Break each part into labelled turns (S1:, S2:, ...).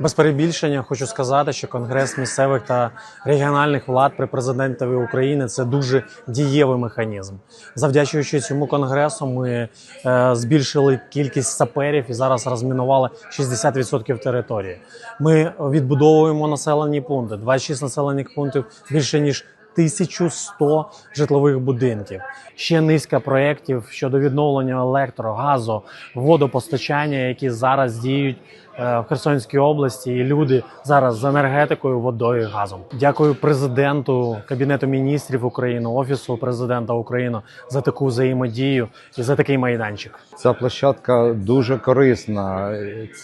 S1: Без перебільшення хочу сказати, що Конгрес місцевих та регіональних влад при президентові України це дуже дієвий механізм. Завдячуючи цьому конгресу, ми е, збільшили кількість саперів і зараз розмінували 60% території. Ми відбудовуємо населені пункти. 26 населених пунктів більше ніж 1100 житлових будинків. Ще низка проєктів щодо відновлення електро, газу, водопостачання, які зараз діють е, в Херсонській області, і люди зараз з енергетикою, водою, газом. Дякую президенту, кабінету міністрів України, офісу президента України за таку взаємодію і за такий майданчик.
S2: Ця площадка дуже корисна.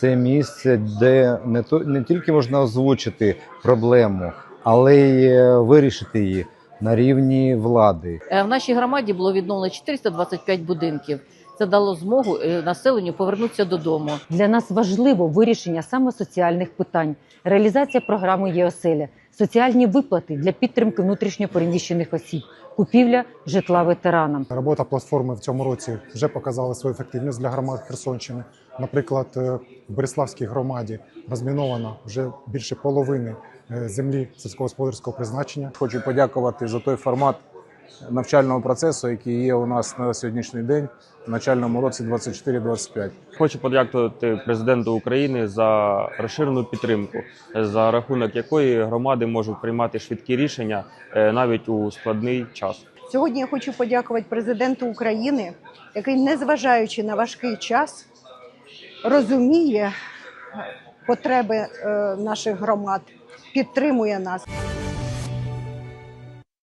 S2: Це місце, де не то не тільки можна озвучити проблему, але й е, вирішити її на рівні влади.
S3: Е, В нашій громаді було відновлено 425 будинків. Це дало змогу е, населенню повернутися додому.
S4: Для нас важливо вирішення саме соціальних питань, реалізація програми ЄОСЕЛЯ, соціальні виплати для підтримки внутрішньопереміщених осіб, купівля житла ветеранам.
S5: Робота платформи в цьому році вже показала свою ефективність для громад Херсонщини. Наприклад, е, в Береславській громаді розміновано вже більше половини е, землі сільськогосподарського призначення.
S6: Хочу подякувати за той формат навчального процесу, який є у нас на сьогоднішній день в навчальному році 24-25.
S7: Хочу подякувати президенту України за розширену підтримку, за рахунок якої громади можуть приймати швидкі рішення е, навіть у складний час.
S8: Сьогодні я хочу подякувати президенту України, який, незважаючи на важкий час, розуміє потреби е, наших громад, підтримує нас.